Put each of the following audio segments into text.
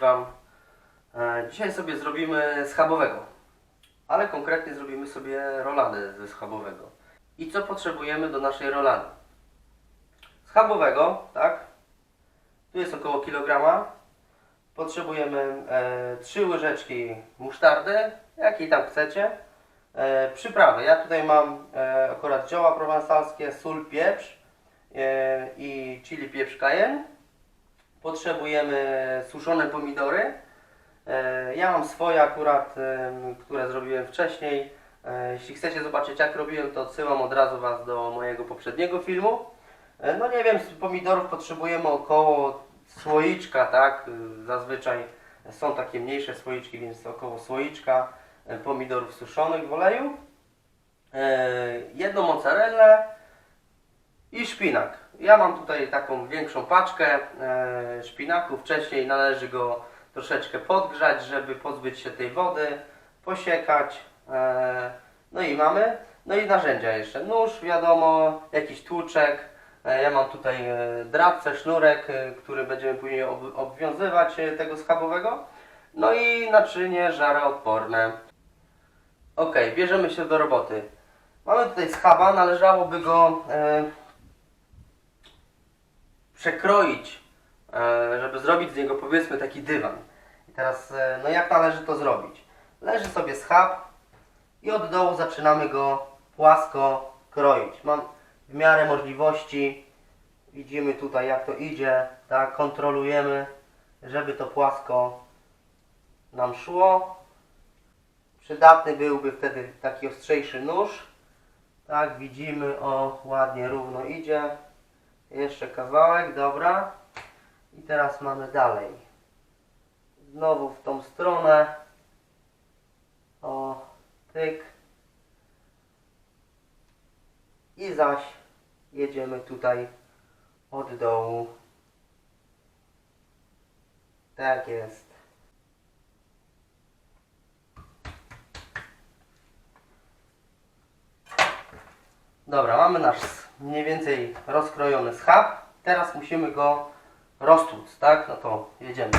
Wam. E, Dzisiaj sobie zrobimy schabowego, ale konkretnie zrobimy sobie roladę ze schabowego. I co potrzebujemy do naszej rolady? Schabowego, tak? Tu jest około kilograma. Potrzebujemy e, 3 łyżeczki musztardy, jakiej tam chcecie. E, przyprawy. Ja tutaj mam e, akurat zioła prowansalskie, sól, pieprz e, i chili pieprz cayenne. Potrzebujemy suszone pomidory. E, Ja mam swoje akurat, em, które zrobiłem wcześniej. E, Jeśli chcecie zobaczyć jak robiłem, to odsyłam od razu Was do mojego poprzedniego filmu. E, No nie wiem, z pomidorów potrzebujemy około słoiczka, tak? Zazwyczaj są takie mniejsze słoiczki, więc około słoiczka e, pomidorów suszonych w oleju. E, Jedną mozzarellę i szpinak. Ja mam tutaj taką większą paczkę e, szpinaku. Wcześniej należy go troszeczkę podgrzać, żeby pozbyć się tej wody, posiekać. E, no i mamy. No i narzędzia jeszcze. Nóż, wiadomo, jakiś tłuczek. E, ja mam tutaj e, drabce, sznurek, który będziemy później ob obwiązywać tego schabowego. No i naczynie żaroodporne. Ok, bierzemy się do roboty. Mamy tutaj schaba, należałoby go przekroić, e, żeby zrobić z niego powiedzmy taki dywan. I teraz, e, no jak należy to zrobić? Leży sobie schab i od dołu zaczynamy go płasko kroić. Mam w miarę możliwości, widzimy tutaj jak to idzie, tak, kontrolujemy, żeby to płasko nam szło. Przydatny byłby wtedy taki ostrzejszy nóż. Tak, widzimy, o ładnie, równo idzie. Jeszcze kawałek, dobra. I teraz mamy dalej. Znowu w tą stronę. O, tyk. I zaś jedziemy tutaj od dołu. Tak jest. Dobra, mamy nasz mniej więcej rozkrojony schab. Teraz musimy go roztłuc, tak? No to jedziemy.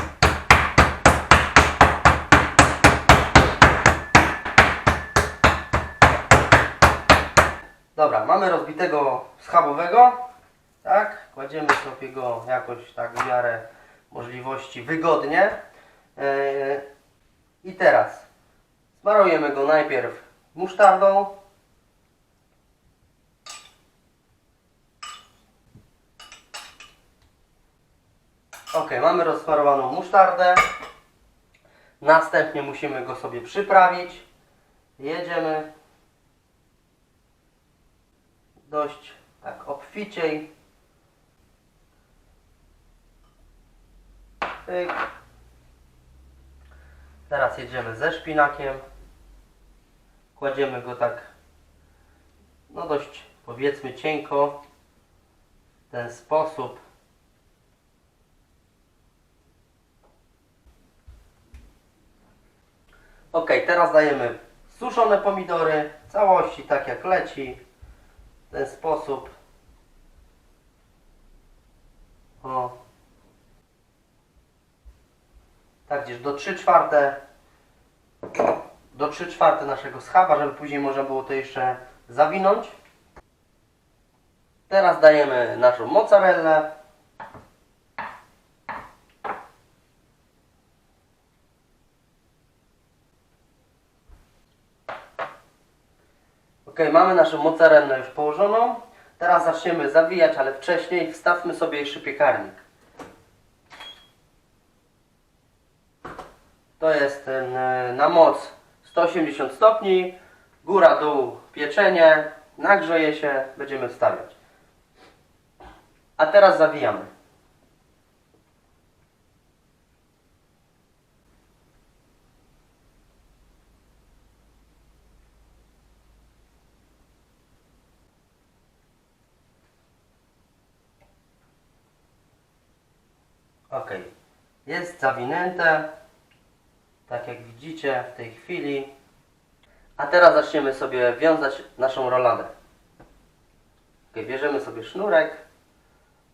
Dobra, mamy rozbitego schabowego, tak? Kładziemy sobie go jakoś tak w miarę możliwości wygodnie. Yy, I teraz smarujemy go najpierw musztardą, Ok, mamy rozsmarowaną musztardę. Następnie musimy go sobie przyprawić. Jedziemy dość tak obficiej. Pyk. Teraz jedziemy ze szpinakiem. Kładziemy go tak no dość powiedzmy cienko w ten sposób. Ok, teraz dajemy suszone pomidory w całości, tak jak leci. W ten sposób. O. Tak gdzieś do 3 czwarte do 3 czwarte naszego schaba, żeby później można było to jeszcze zawinąć. Teraz dajemy naszą mozzarellę. Ok, mamy naszą mozzarellę już położoną. Teraz zaczniemy zawijać, ale wcześniej wstawmy sobie jeszcze piekarnik. To jest e, na moc 180 stopni, góra, dół, pieczenie, nagrzeje się, będziemy wstawiać. A teraz zawijamy. Ok, jest zawinięte, tak jak widzicie w tej chwili. A teraz zaczniemy sobie wiązać naszą roladę. Ok, bierzemy sobie sznurek.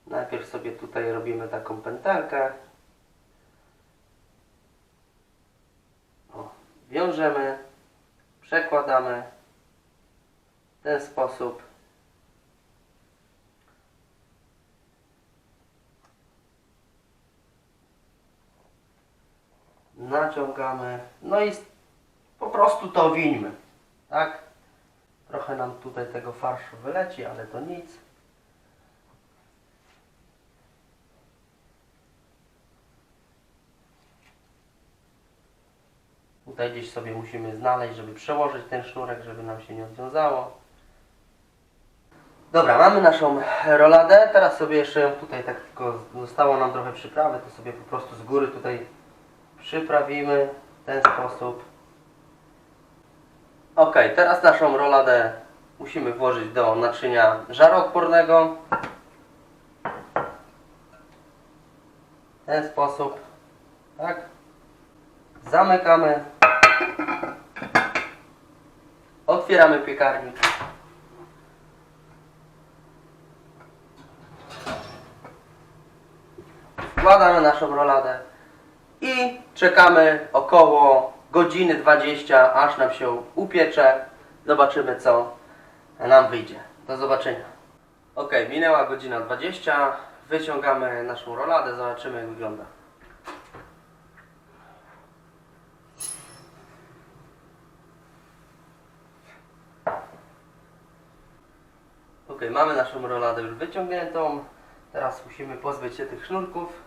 Najpierw sobie tutaj robimy taką pętelkę. wiążemy, przekładamy w ten sposób. Naciągamy, no i po prostu to wińmy, tak? Trochę nam tutaj tego farszu wyleci, ale to nic. Tutaj gdzieś sobie musimy znaleźć, żeby przełożyć ten sznurek, żeby nam się nie odwiązało. Dobra, mamy naszą roladę. Teraz sobie jeszcze ją tutaj tak tylko zostało nam trochę przyprawy, to sobie po prostu z góry tutaj przyprawimy w ten sposób. Ok, teraz naszą roladę musimy włożyć do naczynia żaroodpornego. W ten sposób. Tak. Zamykamy. Otwieramy piekarnik. Wkładamy naszą roladę i czekamy około godziny 20, aż nam się upiecze. Zobaczymy co nam wyjdzie. Do zobaczenia. Ok, minęła godzina 20. Wyciągamy naszą roladę, zobaczymy jak wygląda. Ok, mamy naszą roladę już wyciągniętą. Teraz musimy pozbyć się tych sznurków.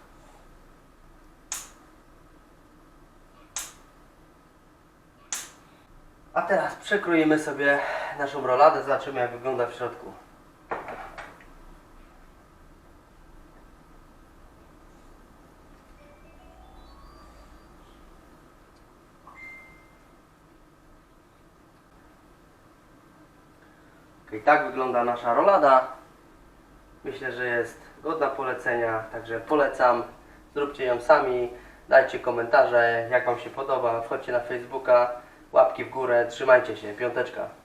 A teraz przekroimy sobie naszą roladę, zobaczymy jak wygląda w środku. Ok, tak wygląda nasza rolada. Myślę, że jest godna polecenia, także polecam. Zróbcie ją sami, dajcie komentarze, jak Wam się podoba. Wchodźcie na Facebooka, łapki w górę, trzymajcie się, piąteczka.